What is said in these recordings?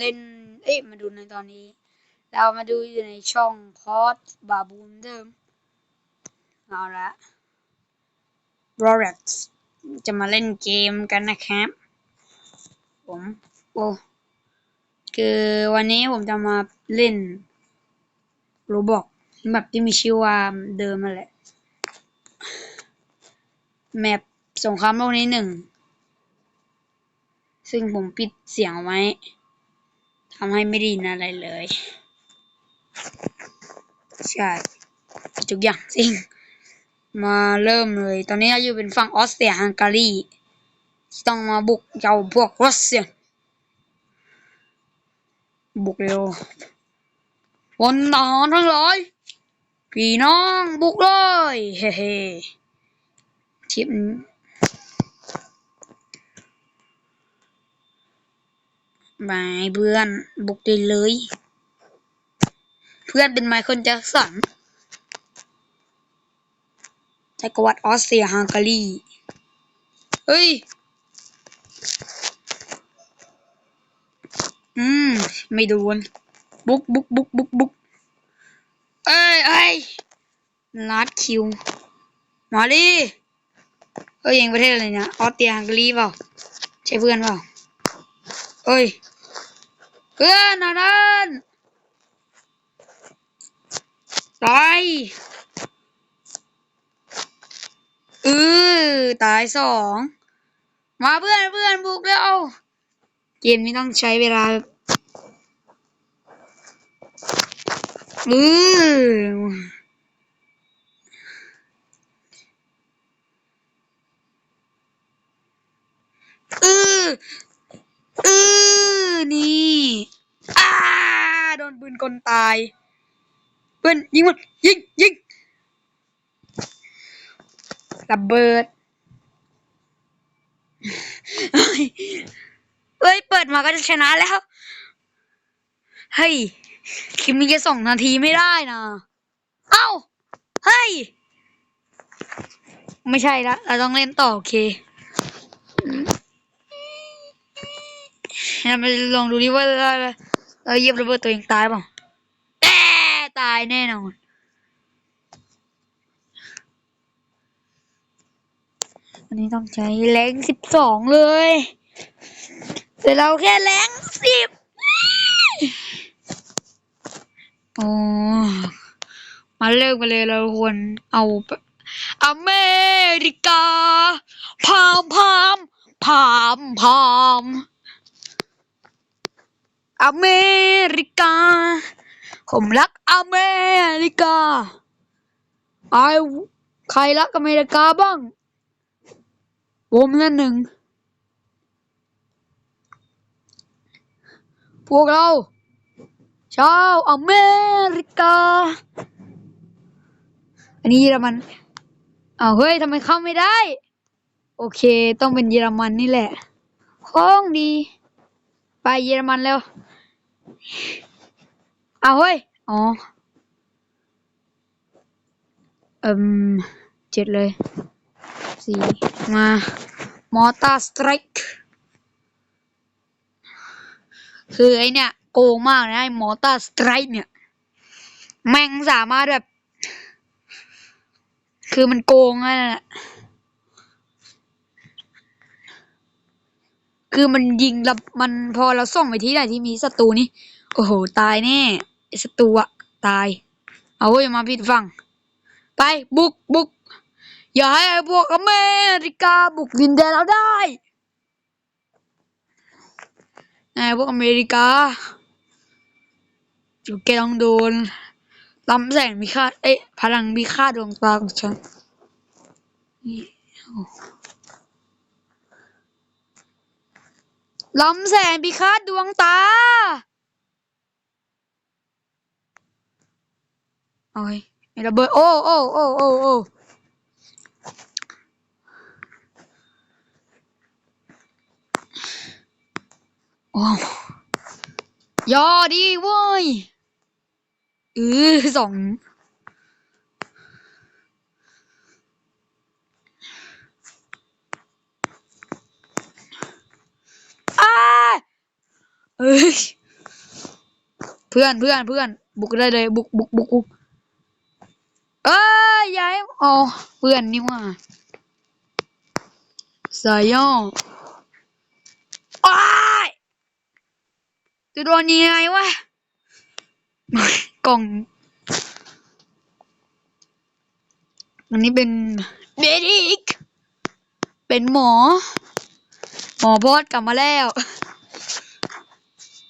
เล่น เอ้ยมาดูในตอนนี้ เรามาดูอยู่ในช่องพอดบาบูมเดิมเอาละ r o r e x จะมาเล่นเกมกันนะครับ ผมโอ้คือวันนี้ผมจะมาเล่นโรบอกแบบที่มีชื่อว่าเดิมมาแหละ แมปสงครามโลกนี้หนึ่ง ซึ่งผมปิดเสียงไว้ ทำให้ไม่ได้ยินอะไรเลย ใช่ทุกอย่างจริง มาเริ่มเลย ตอนนี้เราอยู่เป็นฝั่งออสเตรียฮังการีต้องมาบุกเจ้าพวกรัสเซียบุกเร็วคนทหารทั้งหลายพี่น้องบุกเลยเฮ้เฮ้ทิป บายเพื่อนบุกได้เลย เพื่อนเป็นไมเคิลแจ็คสันจักรวรรดิออสเตรียฮังการีเฮ้ย อืม ไม่โดน บุกบุกบุกบุกบุกเอ้ยเอ้ยลัดคิว มาดิเอ้ยยังประเทศอะไรเนี่ย ออสเตรียฮังการีเปล่า ใช่เพื่อนเปล่าเอ้ย เพื่อนนะนั่นตายเออตายสอง มาเพื่อนเพื่อนบุกแล้วเกมนี้ต้องใช้เวลาเออเออเออ นี่อ้าโดนปืนกลตายเพื่อนยิงมันยิงยิงระเบิดเฮ้ย เปิดมาก็จะชนะแล้ว เฮ้ย คลิปนี้จะสองนาทีไม่ได้นะ เอ้า เฮ้ย ไม่ใช่ละ เราต้องเล่นต่อ โอเค เรามาลองดูดิว่าเราเราเยียบระเบิดตัวเองตายเปล่าแอะตายแน่นอนอันนี้ต้องใช้แรงสิบสองเลยแต่เราแค่แรงสิบโอ้มาเลิกมาเลยเราควรเอาอเมริกาพามพามพามพาม อเมริกา ผมรักอเมริกาไอใครรักอเมริกาบ้าง ผมนั่นหนึ่ง พวกเรา ชาวอเมริกา อันนี้เยอรมันอ้าวเฮ้ยทำไมเข้าไม่ได้ โอเค ต้องเป็นเยอรมันนี่แหละของดี ไปเยอรมันแล้ว อ้าวเฮ้ย อ๋อ เอิมเจ็ดเลย สี่ มามอเตอร์สไตรค์คือไอเนี่ย โกงมากนะไอมอเตอร์สไตรค์เนี่ย แม่งสามารถแบบ คือมันโกงอะนะ คือมันยิงแล้วมันพอเราส่งไปที่ไหนที่มีศัตรูนี่โอ้โห ตายแน่ศัตรูอะตาย เอาเว้ยมาผิดฝั่ง ไปบุกบุกอย่าให้พวกอเมริกาบุกดินแดนเราได้ไอ้พวกอเมริกาจุแกต้องโดนลำแสงมีค่าเอ๊ะพลังมีค่าดวงตาของฉันนี่โอ้ ลำแสงพิฆาตดวงตา โอ้ยไอ้ระเบิด โอ้โอ้โอ้โอ้โอ้โอ้ยอดีเว้ยเออสองอ้า เอ้ย เพื่อนเพื่อนเพื่อน บุกได้เลย บุกบุกบุกบุกเอ้ยย้ายอ๋อเพื่อนนี่ว่าสายย่ออ้ายจะโดนยังไงวะ กล่อง อันนี้เป็นเมดิก เป็นหมอ หมอพอดกลับมาแล้ว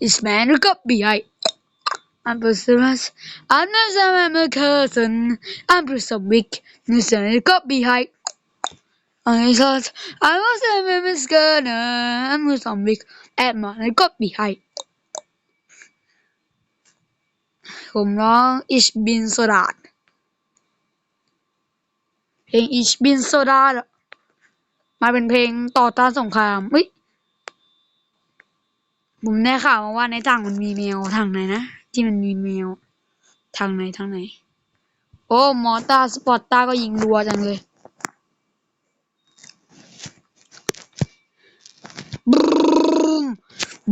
Amorias, Alemsgana, Amuzambik, Isberica Bihai. Amorias, Alemsgana, Amuzambik, Isberica Bihai. Ambusamas, Amazamakasan, Ambrusambik, Isberica Bihai. Amazas, Amazamakasan, Ambrusambik, Amazamika Bihai. ผมร้องอิชบินโซดาเพลงอิชบินโซดามาเป็นเพลงต่อต้านสงครามเฮ้ย ผมได้ข่าวมาว่าในถังมันมีแมวทางไหนนะที่มันมีแมวทางไหนทางไหน โอ้มอต้าสปอร์ตต้าก็ยิงรัวจังเลยบรูม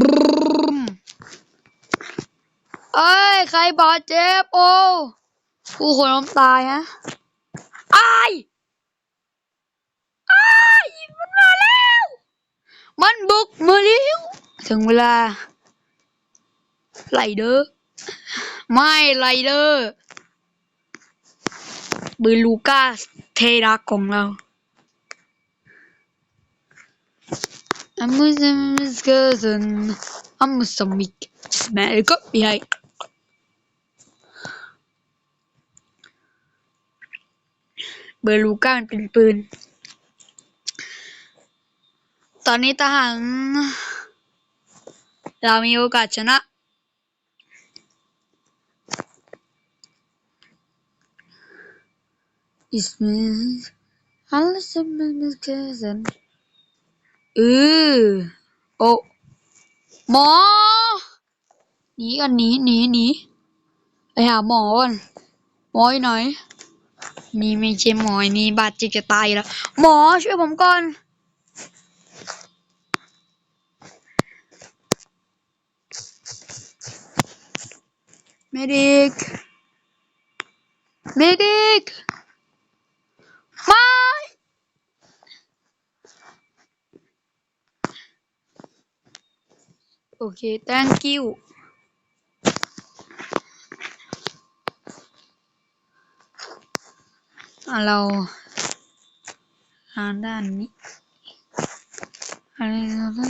บรูมเอ้ย ใครบาดเจ็บโอ้ผู้คนล้มตายฮะอ้ายอ้มันมาแล้ว มันบุกมาแล้ว ถึงเวลาไลเดอร์ไม่ไลเดอร์บือลูก้าเทรักของเราอัมมุสมิสเกอร์สันอัมมุสมิกสมัยก็ใหญ่เบอร์ลูก้ามันเป็นปืน ตอนนี้ทหาร เรามีโอกาสชนะอิสมิสฮัลโหลมิสเกสันเออโอหมอหนีกันหนีหนีหนีไปหาหมอก่อนหมออยู่ไหนนี่ไม่ใช่หมอยนี่บาดเจ็บจะตายแล้ว หมอช่วยผมก่อน เมดิกเมดิกไม่โอเค thank you เราทางด้านนี้อะไรเราได้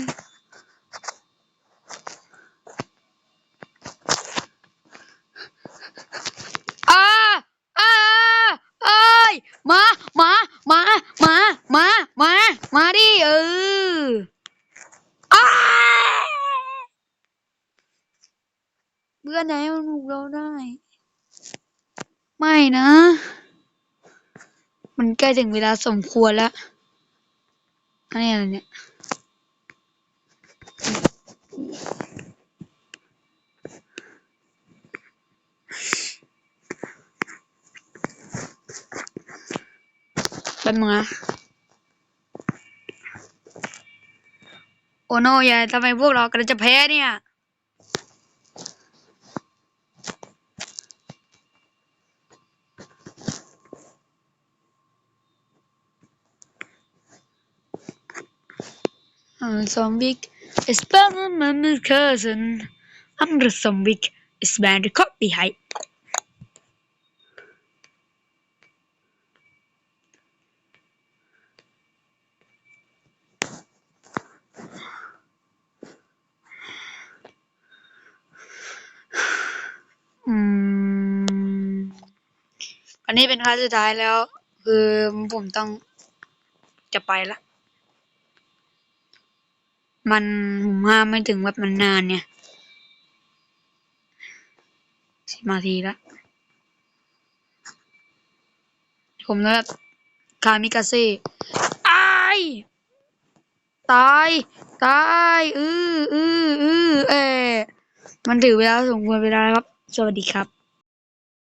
อ่าอ่าเอ้ยมา มา มา มา มา มา มาดิ เอออ้าเพื่อนไหนมันบุกเราได้ ไม่นะ มันใกล้ถึงเวลาสมควรแล้วอันนี้อะไรเนี่ยแป๊บนึงนะโอโนย่าทำไมพวกเรากำลังจะแพ้เนี่ย I'm zombie. It's my cousin. I'm the zombie. It's bad caught behind. อันนี้เป็นครั้งสุดท้ายแล้ว คือผมต้องจะไปละ มันผมห้ามไม่ถึงแบบมันนานเนี่ยนาทีล้วผมนะครับคามิกาเซ่ตายตายตายอืออืออือเออมันถือเวลาสมควรเวลาแล้วครับ สวัสดีครับ